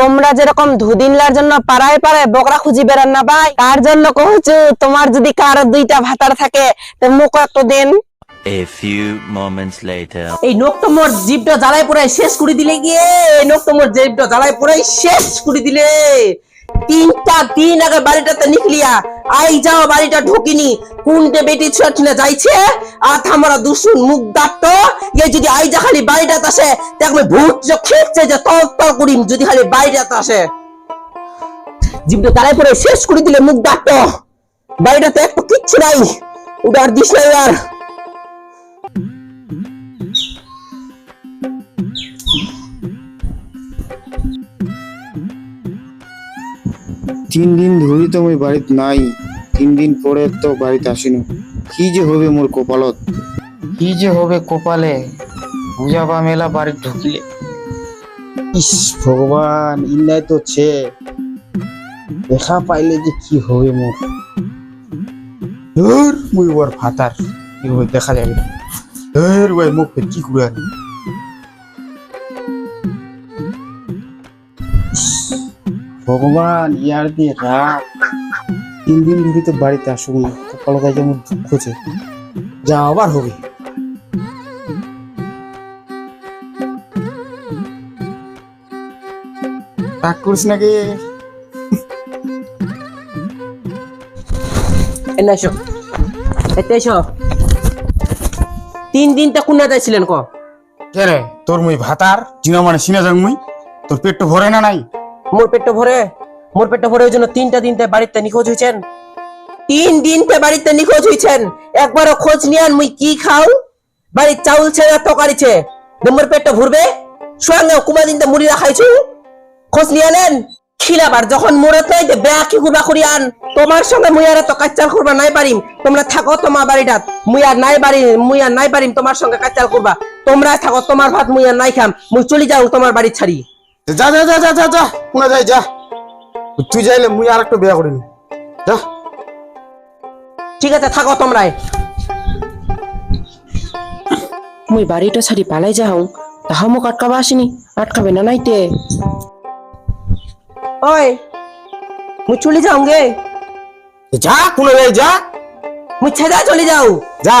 তোমরা যেরকম দুদিনলার জন্য পাড়ায় পাড়ায় বকরা খুঁজি বেড়ান না ভাই? তার জন্য কহছু তোমার যদি কার দুইটা ভাতার থাকে তো মুখ একটু দেন। A few moments later. এই নোক তোমার জিভটা জ্বালায় পুরাই শেষ করে দিলে গিয়ে এই নোক তোমার জিভটা জ্বালায় পুরাই শেষ করে দিলে। তিনটা দিন আগে বাড়িটাতে নিকলিয়া। আই যাও, বাড়িটা ঢুকিনি। কোনটে বেটি ছোট না যাইছে। আর থামারা দুশুন মুখ দাঁত এ যদি আই যা খালি বাড়িটাতে আসে, দেখবে ভূত যে খেয়েছে যে তল তল করিম যদি খালি বাড়িটাতে আসে। জিভটা জ্বালায় পুরাই শেষ করে দিলে মুখ দাঁত বাড়িটাতে একটু কিচ্ছু নাই। আর দিস আর তিন দিন ধরি তো মই বাড়িত নাই তিন দিন পরে তো বাড়িতে আসিনি। কি যে হবে মোর কপালত? কি যে হবে কপালে? পূজা বা মেলা বাড়ি ঢুকিলে। ইস ভগবান ইন্দাই তো ছে। দেখা পাইলে যে কি হবে মোর। ধর মুই ওর ফাতার কি হবে দেখা যাবে ধর ভাই মুখ কি করে ভগবান ইয়ার দিয়ে রাত তিন দিন ধরে তো বাড়িতে আসুক না কপালতায় যেমন দুঃখ হচ্ছে যা আবার হবে। রাগ করিস নাকি এনে এসো। এতে এসো। তিন দিনটা কোন ছিলেন ক? কে রে? তোর মুই ভাতার চিনা মানে চিনা যাং মুই তোর পেট তো ভরে না নাই? মোর পেটটা ভরে, মোর পেটটা ভরে ওই জন্য তিনটা দিনতে বাড়িতে নিখোঁজ হয়েছেন তিন দিনতে বাড়িতে নিখোঁজ হয়েছেন একবারও খোঁজ নিয়ান মুই কি খাও? বাড়ির চাউল ছেড়ে তকারিছে মোর পেটটা ভরবে? সঙ্গে কুমা দিনতে মুড়ি রাখাইছু খোঁজ নিয়ে নেন। খিলাবার যখন মোরে তাই দে বেয়া কি করবা করি আন, তোমার সঙ্গে মুই আর তো কাচ্চাল করবা নাই পারিম। তোমরা থাকো তোমার বাড়িটাত। মুই আর নাই বাড়ি, মুই আর নাই পারিম তোমার সঙ্গে কাচ্চাল করবা। তোমরা থাকো, তোমার ভাত মুই আর নাই খাম। মুই চলে যাও তোমার বাড়ি ছাড়ি। যা যা যা যা যা যা কোনা যাই যা। তুই যাইলে মুই আর একটা বিয়া করিনি যা। ঠিক আছে থাকো তোমরাই। মুই বাড়িটা ছাড়ি পালাই যাও তাহা মুখ আটকাবা আসিনি আটকাবে না নাইতে। ওই মুই চলে যাও গে। যা কোনা যাই যা। মুই ছেদা চলে যাও। যা।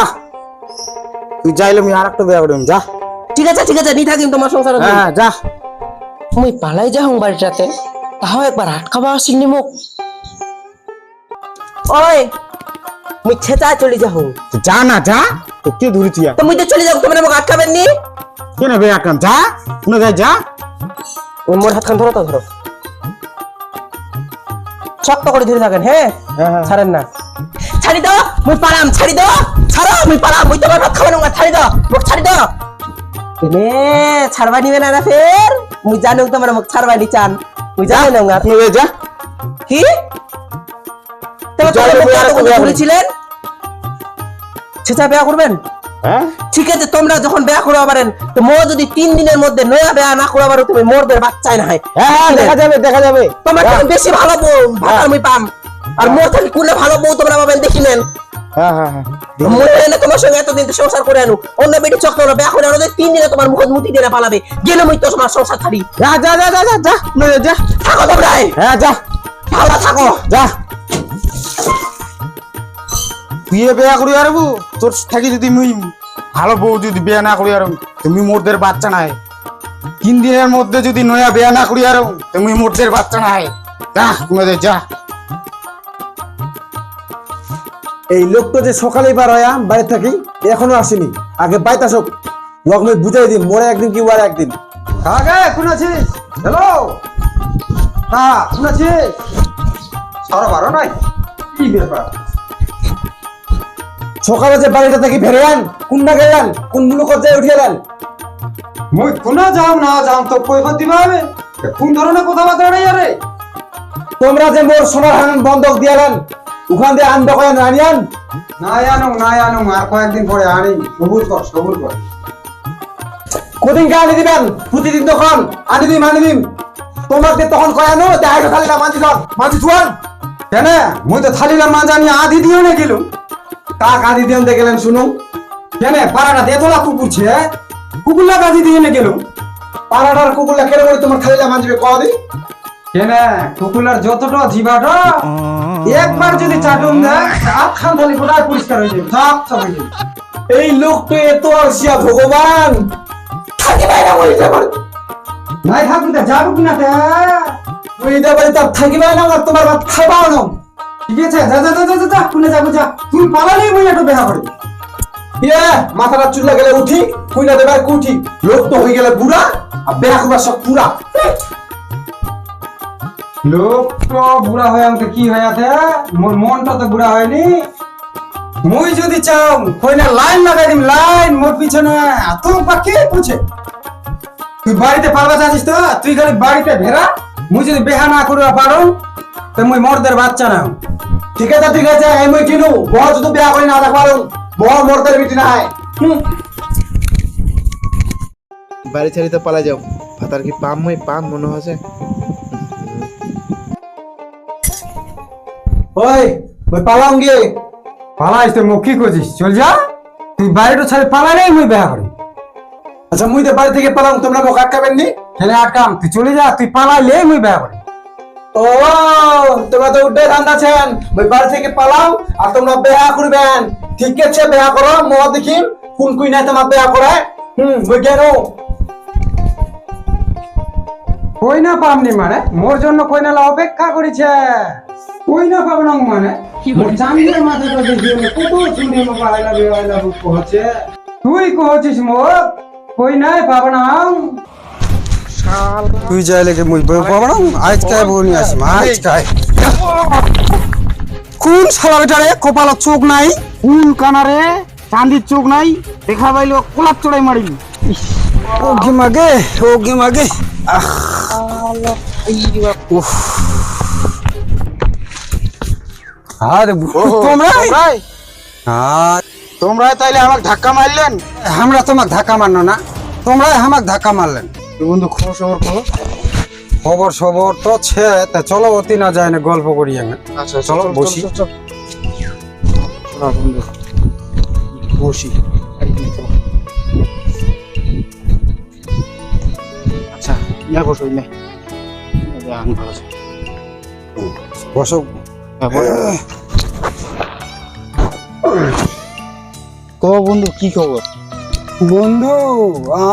তুই যাইলে মুই আর একটা বিয়া করিনি যা। ঠিক আছে ঠিক আছে নি থাকিম তোমার সংসার হ্যাঁ যা। মুই পালাই যাও বাড়িটাতে তাহাও একবার আটকাবা আসিনি মুখ ওই মুই ছেদা চলে যাও। যা না যা। তো কে ধরি তুই তো মুই তো চলে যাও তোমরা আমাকে আটকাবেন নি? কেন বিয়া কাম যা কোনা যাই যা। ওই মোর হাতখান ধরো তো ধরো শক্ত করে ধরে থাকেন হ্যাঁ। ছাড়েন না। ছাড়ি দাও মুই পারাম ছাড়ি দাও ছাড়ো মুই পারাম মুই তোমার ভাত খাবেন না ছাড়ি দাও মুখ ছাড়ি দাও নে ছাড়বা নিবে না না ফের মুই জানো তোমার মুখ ছাড়বা নি চান মুই জানো না যাই যা কি তোমার। বলেছিলেন ছেচা বেয়া করবেন হ্যাঁ ঠিক আছে তোমরা যখন বেয়া করবা পারেন তো মো যদি তিন দিনের মধ্যে নয়া বেয়া না করবা পারো তুমি মোরদের বাচ্চাই না হয়। হ্যাঁ হ্যাঁ দেখা যাবে দেখা যাবে। তোমার থেকে বেশি ভালো ভালো আমি পাম। আর মোর থেকে কোনে ভালো বউ তোমরা পাবেন দেখি নেন। হ্যাঁ হ্যাঁ হ্যাঁ। মনে তোমার সঙ্গে এতদিন তো সংসার করে আনু। অন্য বেটি চক তোমরা বেয়া করে আনো তিন দিনে তোমার মুখ মুতি দিয়ে পালাবে। গেলে মুই তো তোমার সংসার ছাড়ি যা যা যা যা যা যা থাকো তোমরাই হ্যাঁ যা। ভালো থাকো। যা। বিয়ে বিয়া করি তোর থাকি যদি মুই ভালো বউ যদি বিয়ে না করি আর তুমি মোরদের বাচ্চা নাই। তিন দিনের মধ্যে যদি নয়া বিয়ে না করি আর তুমি মোরদের বাচ্চা নাই। যা তোমাদের যা। এই লোকটা যে সকালেই বার হয়া বাড়ি থাকি এখনও আসেনি। আগে বাইতে আসুক। আমি বুঝাই দিই মরে একদিন কি ওয়ার একদিন। আগে কোন আছিস? হ্যালো হ্যাঁ কোন আছিস? সারা বারো নাই? কি ব্যাপার? সকালে যে বাড়িটা থেকে ফেরে আন কোন না গেলেন কোন মুলুকত যায় উঠিয়ে দেন। মই কোনা যাম না যাম তো দিবা হবে কোন ধরনের কথাবার্তা নাই আরে? তোমরা যে মোর সোনার হান বন্ধক দিয়ালেন ওখান দিয়ে আন দোকান আনিয়ান? নাই আনো নাই আনো আর কয়েকদিন পরে আনি। সবুর কর সবুর কর। কদিন কে আনি দিবেন? প্রতিদিন তখন আনি দিম আনি দিম। তোমাকে তখন কয় আনো? দেখা খালি না মাঝি ধর মাঝি থুয়ান কেন? মই তো থালিলা মাছ আমি আধি দিও না গেলুম। কাক আদি দিয়ান দেখলেন শুনুন। কেন? পাড়াটা দেতলা কুকুর ছে। কুকুল্লা কাজী দিয়ে না গেল পাড়াটার কুকুরলা কেন করে তোমার খালি খালিলা মানবে কদি কেন কুকুলার যতটা জিবাটা একবার যদি চাটুন দেয় হাত খান গোটায় পরিষ্কার হয়ে যাবে সব এই লোকটা এত আসিয়া ভগবান। থাকি না যাবার। নাই থাকুন তা। ওই তার থাকিবে না আর তোমার ভাত খাবাও না। ঠিক আছে যা যা যা যা, যা কোনে যাব যা। দেখা করে। ইয়ে মাথাটা চুলা গেলে উঠি কুইনা দেবার কুঠি। লোক তো হয়ে গেলে বুড়া আর করবার সব পুরা। লোক তো বুড়া হয়ে আমাকে কি হয়ে আছে মোর মনটা তো বুড়া হয়নি। মুই যদি চাও কইনা লাইন লাগাই দিম, লাইন মোর পিছনে। এত বাকি পুছে। তুই বাড়িতে পারবা চাচ্ছিস তো? তুই খালি বাড়িতে ভেড়া। মুই যদি বেহা না করিবা পারো তো মুই মর্দের বাচ্চা না ঠিক আছে ঠিক আছে, এই মই কিনু। বহ যদি বেয়া করে না দেখবার বহ মরদের বিটি নাই। বাড়ি ছাড়িতে পালা যাও। ভাতার কি পাম মই? পাম মনে হচ্ছে ওই ওই পালাম গিয়ে। পালাইস তো মুখ কি করছিস? চল যা। তুই বাড়িটা ছেড়ে পালালেই মুই বেহা করি। আচ্ছা মুই তো বাড়ি থেকে পালাম তোমরা মোক আটকাবেন নি খেলে আটকাম? তুই চলে যা তুই মুই বেহা করি। ও তোমরা তো উঠে ধান্দাছেন ওই বাড়ি থেকে আর তোমরা বেহা করবেন। ঠিক আছে বেহা করো মহ দেখিম কোন কুই নাই তোমার বেহা করে। হুম ওই কেন কইনা পামনি মানে মোর জন্য কই কইনালা অপেক্ষা করেছে। কইনা পাব না মানে? চান্দের না কত শুনে মো কহছে। তুই কহছিস মোর? কইনাই পাব না। তুই যাইলে কি মুই পাব না? আজ কাই বনি আসি আজ কাই কোন শালা বেটা রে কপালত চোখ নাই? কোন কানারে চাঁদির চোখ নাই দেখা পাইলো কোলাপ চড়াই মারিলি। ওকে মাগে ওকে মাগে। আরে তোমরা আর তোমরা তাইলে আমাকে ধাক্কা মারলেন? আমরা তোমাকে ধাক্কা মারনো না তোমরা আমাকে ধাক্কা মারলেন। বন্ধু খবর সবর খবর? খবর সবর তো ছে তা চলো অতি না যায় না গল্প করি আমি। আচ্ছা চলো, বসি। বসি। আচ্ছা ইয়া বসো। কো বন্ধু কি খবর? বন্ধু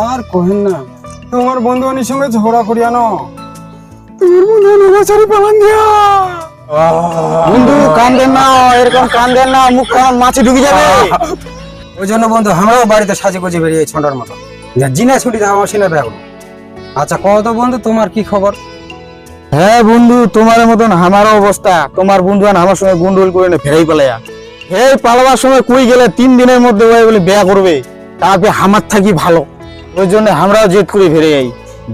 আর কহেন না। তোমার বন্ধু অনির সঙ্গে ঝগড়া করি আনো তোমার বন্ধু নবাচারি পালান দিয়া। বন্ধু কান্দেন না এরকম কান্দেন না মুখ কান মাছে ঢুকে যাবে। ওই জন্য বন্ধু আমরাও বাড়িতে সাজে গুজে বেরিয়ে ছন্ডার মতো। না, জিনা ছুটি আমার সিনে ব্যাগ আচ্ছা কত বন্ধু তোমার কি খবর? হ্যাঁ বন্ধু, তোমার মতন আমারও অবস্থা। তোমার বন্ধু আমার সঙ্গে গুন্ডল করে না ফেরাই পালায়া এই পালাবার সময় কই গেলে তিন দিনের মধ্যে ওই বলে বিয়া করবে? তারপরে আমার থাকি ভালো। ওই জন্য আমরাও জেদ করে ফিরে যাই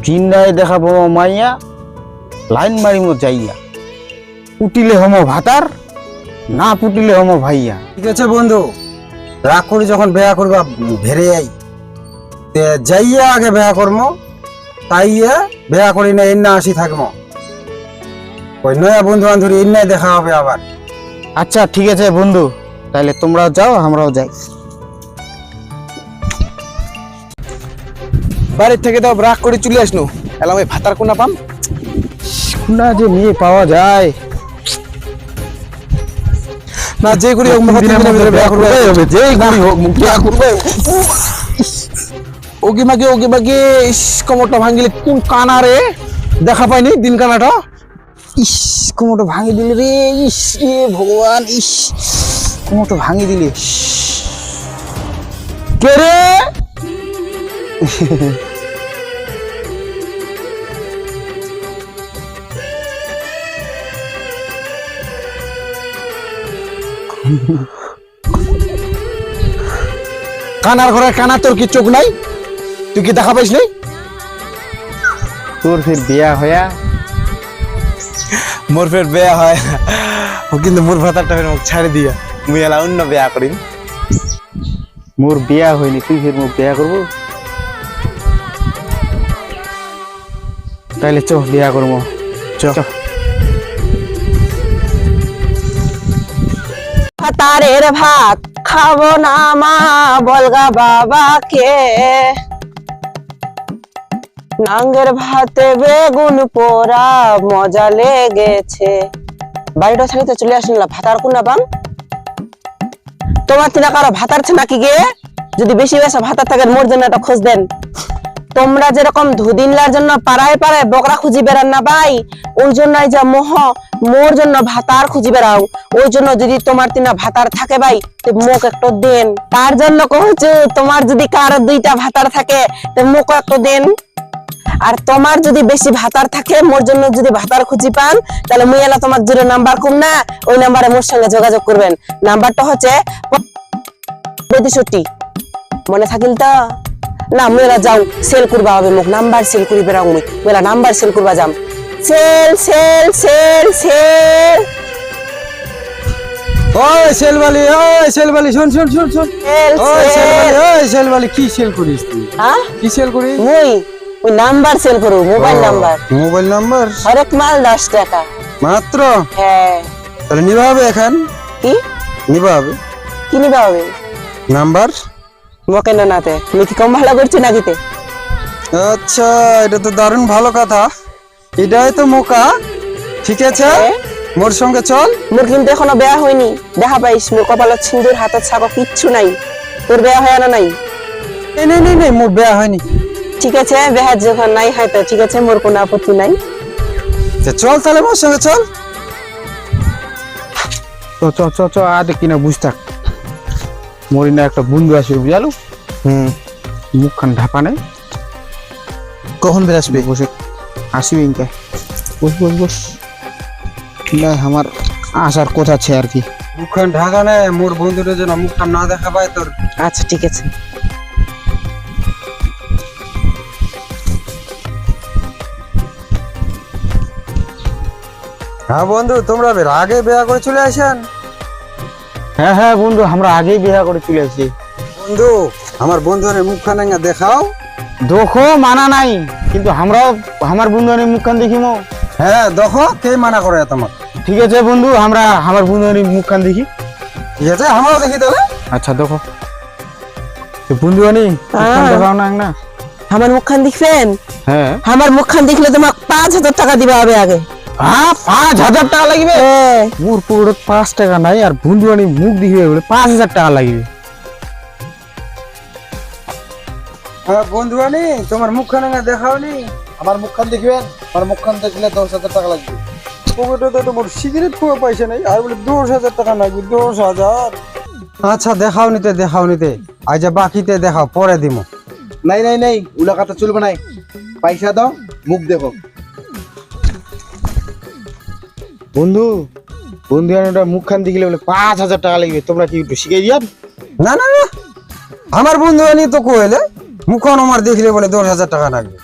জিন্দায় দেখা পাবো মাইয়া, লাইন মারিমো যাইয়া। পুটিলে হমো ভাতার, না পুটিলে হমো ভাইয়া। ঠিক আছে বন্ধু, রাগ করে যখন বেয়া করবা ভেরে যাই যাইয়া আগে বেয়া করব তাইয়া বেয়া করি না এর না আসি থাকব ওই নয়া বন্ধু বান্ধবী নাই দেখা হবে আবার। আচ্ছা ঠিক আছে বন্ধু। তাহলে তোমরাও যাও আমরাও যাই। বাড়ির থেকে তো রাগ করে চলে আসনো। এলাম ওই ভাতার কোনা পাম। না যে মেয়ে পাওয়া যায়। না যে করি হোক মুখ দিনের মধ্যে বিয়া করবে। হবে? যেই করি হোক মুখ বিয়া করবে। ওকে মাকে ওকে মাকে ইস কোমরটা ভাঙিলে কোন কানা রে? দেখা পাইনি দিন কানাটা ইস, কোমরটা ভাঙি দিলে রে, ইস এ ভগবান, ইস। কোমরটা ভাঙি দিলে। কে রে? কানার ঘরে কানা তোর কি চোখ নাই? তুই কি দেখা পাইস নাই তোর ফের বিয়া হয়া মোর ফের বেয়া হয়। ও কিন্তু মোর ভাতারটা ফের মুখ ছাড়ি দিয়া। মুই এলা অন্য বেয়া করিম। মোর বিয়া হয়নি তুই ফের মোর বিয়া করব? তাইলে চ বিয়া করব চ। ভাতারের ভাত খাব না মা বলগা বাবাকে। নাঙ্গের ভাতে বেগুন পোড়া, মজা লেগেছে। বাড়িটা ছাড়িতে চলে আসেন না, ভাতার কোনা বাং? তোমার তিনা কারও ভাতার ছে নাকি গে? যদি বেশি বেশি ভাতার থাকেন মোর জন্য একটা খোঁজ দেন। তোমরা যেরকম দুদিনলার জন্য পাড়ায় পাড়ায় বকরা খুঁজি বেড়ান না ভাই ওই জন্য যে মোহ, মোর জন্য ভাতার খুঁজি বেড়াও। ওই জন্য যদি তোমার তিনা ভাতার থাকে ভাই মোক একটু দেন। তার জন্য কহছো তোমার যদি কারও দুইটা ভাতার থাকে, তো মোক একটু দেন। আর তোমার যদি বেশি ভাতার থাকে মোর জন্য যদি ভাতার খুঁজি পান তাহলে মুই এলা তোমার জিরো নাম্বার কুম না ওই নাম্বারে মোর সঙ্গে যোগাযোগ করবেন। নাম্বারটা হচ্ছে পঁয়ষট্টি মনে থাকিল তো? না মেলা যাও সেল করবা হবে মোক। নাম্বার সেল করি বেড়াও মুই। মেলা নাম্বার সেল করবা যাম। সেল সেল সেল সেল ওই সেলবালি ওই সেলবালি শোন শোন শোন শোন। ওই সেলবালি সেল ওই সেলবালি কি সেল করিস তুই? হ্যাঁ? কি সেল করিস? মুই? ওই নাম্বার সেল করু মোবাইল নাম্বার। মোবাইল নাম্বার হরেক মাল দশ টাকা। মাত্র? হ্যাঁ। তাহলে নিবা হবে এখন? কি? নিবা হবে। কি নিবা হবে? নাম্বার? মোকে নাতে তুমি কি কম ভালো করছ নাকিতে আচ্ছা এটা তো দারুণ ভালো কথা। এটাই তো মোকা। ঠিক আছে? হ্যাঁ। মোর সঙ্গে চল। মোর কিন্তু এখনও বেয়া হয়নি। দেখা পাইস মোর কপালত সিন্দুর হাতত ছাগো কিচ্ছু নাই। তোর বেয়া হয় না নাই? নেই নেই নেই মোর বেয়া হয়নি। ঠিক আছে বেহা যখন নাই হয় তো ঠিক আছে মোর কোনো আপত্তি নাই। চল তাহলে মোর সঙ্গে চল। চ চ চ চ আর কিনা বুঝ থাক। মরি না একটা বন্ধু আসবে বুঝালু? হুম। মুখখান ঢাপা নেই। কখন বেরাসবে বসে আসবি ইনকে। বস বস বস। না আমার আসার কথা আছে আর কি। মুখখান ঢাকা নেই মোর বন্ধুদের জন্য মুখখান না দেখা পায় তোর। আচ্ছা ঠিক আছে। হ্যাঁ বন্ধু তোমরা বের আগে বিয়া করে চলে আসেন। হ্যাঁ হ্যাঁ বন্ধু আমরা আগেই বিয়া করে চলে আসি। বন্ধু আমার বন্ধুদের মুখখান দেখাও। দেখো মানা নাই কিন্তু আমরাও আমার বন্ধু মুখখান দেখিমো। হ্যাঁ দেখো কে মানা করে তোমার ঠিক আছে বন্ধু আমরা আমার বন্ধু মুখখান দেখি। ঠিক আছে আমরাও দেখি তাহলে। আচ্ছা দেখো। বন্ধু আনি হ্যাঁ। দেখাও না না। আমার মুখখান দেখবেন? হ্যাঁ। আমার মুখখান দেখলে তোমাকে পাঁচ হাজার টাকা দিবা হবে আগে। হ্যাঁ পাঁচ হাজার টাকা লাগবে। হ্যাঁ। মোর পাঁচ টাকা নাই আর বন্ধু আনি মুখ দেখিবে বলে পাঁচ হাজার টাকা লাগবে। বন্ধু আনি তোমার মুখখান এঙ্গা দেখাও নি আমার মুখখান দেখবেন? আমার মুখখান দেখলে দশ হাজার টাকা লাগবে। পকেটে তো তোমার সিগারেট খুব পয়সা নেই আর বলে দশ হাজার টাকা লাগবে দশ হাজার। আচ্ছা দেখাও নিতে দেখাও নিতে আজ বাকিতে দেখাও পরে দিমো। নাই নাই নাই উলা কথা চলবে নাই। পয়সা দাও মুখ দেখো। বন্ধু বন্ধু আনিটা মুখখান দেখিলে বলে পাঁচ হাজার টাকা লাগবে। তোমরা কি একটু শিখাই দিয়ান না না না। আমার বন্ধু আনি তো কইলে মুখন আমার দেখলে বলে দশ হাজার টাকা লাগবে।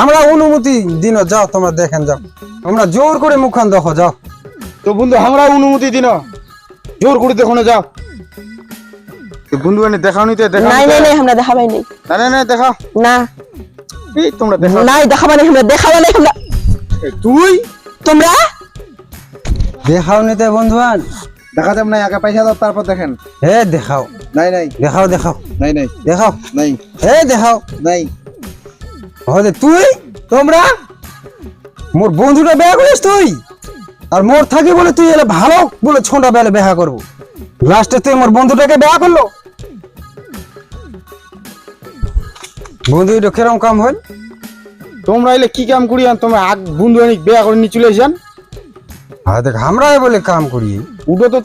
আমরা অনুমতি দিন যাও তোমরা দেখেন যাও। তোমরা জোর করে মুখখান দেখো যাও। তো বন্ধু আমরা অনুমতি দিন জোর করে দেখো না যাও। তো বন্ধু আনি দেখাও নিতে দেখাও নাই নাই নাই আমরা দেখাবাই নাই। না না না দেখাও। না। এই তোমরা দেখাও। নাই দেখাবা নাই আমরা দেখাবা নাই আমরা তুই? তোমরা? দেখাও নিতে বন্ধুয়ান দেখা যাবে না আগে পয়সা দাও তারপর দেখেন। হে দেখাও। নাই নাই। দেখাও দেখাও। নাই নাই। দেখাও। নাই। হে দেখাও। নাই। হলে তুই? তোমরা? মোর বন্ধুটা বেয়া করিস তুই? আর মোর থাকি বলে তুই এলে ভালো বলে ছোটা বেলে বেহা করব। লাস্টে তুই মোর বন্ধুটাকে বেয়া করল? বন্ধু এটা কিরম কাম হল তোমরা এলে কি কাম করি আন তোমরা আগ বন্ধু আনি বিয়া করে নিয়ে চলে যান।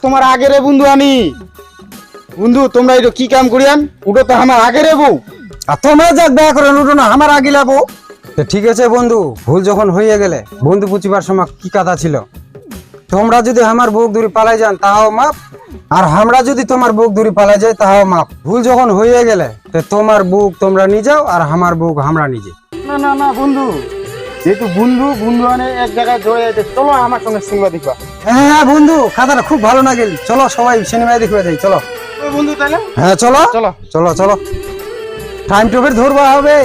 তোমার ঠিক আছে বন্ধু, ভুল যখন গেলে, বন্ধু পুচিবার সময় কি ছিল? তোমরা যদি আমার বুক দূরে পালাই যান তাও মাপ। আর আমরা যদি তোমার বুক দূরে পালাই যাই তাও মাপ। ভুল যখন হয়ে গেলে তোমার বুক তোমরা নিয়ে যাও, আর আমার বুক আমরা নিজে না না না, বন্ধু। যেহেতু বন্ধু বন্ধু এক জায়গায় জড়ে যাচ্ছে চলো আমার সঙ্গে সিনেমা দেখবা। হ্যাঁ হ্যাঁ বন্ধু খাতাটা খুব ভালো না গেল চলো সবাই সিনেমায় দেখবে যাই চলো। বন্ধু তাহলে? হ্যাঁ চলো। চলো। চলো চলো। টাইম টেবিল ধরবা হবে।